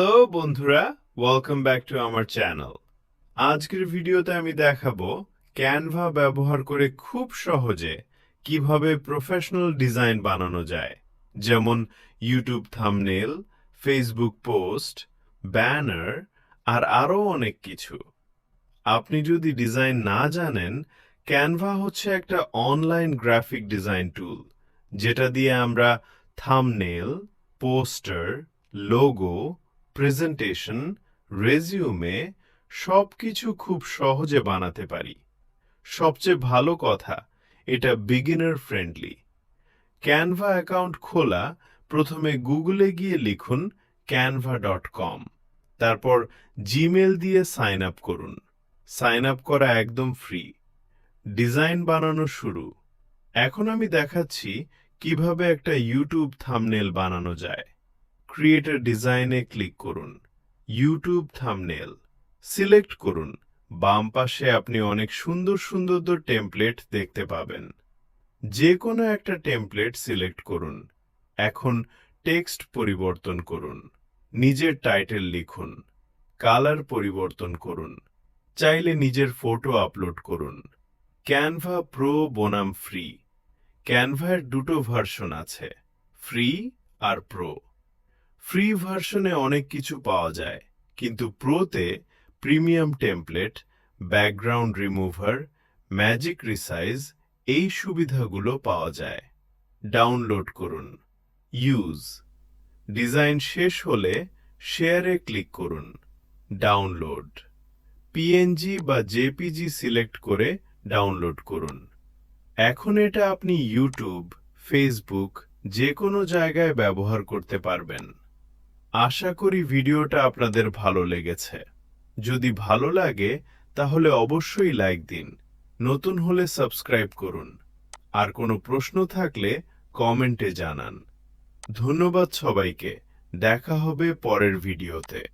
বন্ধুরা welcome back to আমার channel আজকের ভিডিওতে আমি দেখাবো ক্যানভা ব্যবহার করে খুব সহজে কীভাবে প্রফেশনাল ডিজাইন বানানো যায়। যেমন YouTube thumbnail Facebook post banner আর আরও অনেক কিছু। আপনি যদি ডিজাইন না জানেন ক্যানভা হচ্ছে একটা অনলাইন গ্রাফিক ডিজাইন টুল যেটা দিয়ে আমরা thumbnail poster logo presentation resume সব কিছু খুব সহজে বানাতে পারি। সবচেয়ে ভালো কথা, এটা বিগিনার ফ্রেন্ডলি ক্যানভা অ্যাকাউন্ট খোলা, প্রথমে গুগলে গিয়ে লিখুন ক্যানভা ডট কম তারপর জিমেল দিয়ে সাইন আপ করুন। সাইন আপ করা একদম ফ্রি ডিজাইন বানানো শুরু। এখন আমি দেখাচ্ছি কীভাবে একটা ইউটিউব থামনেল বানানো যায়। ক্রিয়েটর ডিজাইনে ক্লিক করুন ইউটিউব থামনেল সিলেক্ট করুন। বাম পাশে আপনি অনেক সুন্দর সুন্দর টেমপ্লেট দেখতে পাবেন। যে কোনো একটা টেমপ্লেট সিলেক্ট করুন। এখন টেক্সট পরিবর্তন করুন, নিজের টাইটেল লিখুন কালার পরিবর্তন করুন, চাইলে নিজের ফটো আপলোড করুন। ক্যানভা প্রো বনাম ফ্রি ক্যানভার দুটো ভার্সন আছে ফ্রি আর প্রো ফ্রি ভার্সনে অনেক কিছু পাওয়া যায়, কিন্তু প্রোতে premium template background remover magic resize এই সুবিধাগুলো পাওয়া যায়। ডাউনলোড করুন। ইউজ ডিজাইন শেষ হলে শেয়ারে ক্লিক করুন। ডাউনলোড পিএনজি বা জেপিজি সিলেক্ট করে ডাউনলোড করুন। এখন এটা আপনি ইউটিউব ফেসবুক যে কোনো জায়গায় ব্যবহার করতে পারবেন। আশা করি ভিডিওটা আপনাদের ভালো লেগেছে। যদি ভালো লাগে, তাহলে অবশ্যই লাইক দিন। নতুন হলে সাবস্ক্রাইব করুন। আর কোনো প্রশ্ন থাকলে কমেন্টে জানান। ধন্যবাদ সবাইকে। দেখা হবে পরের ভিডিওতে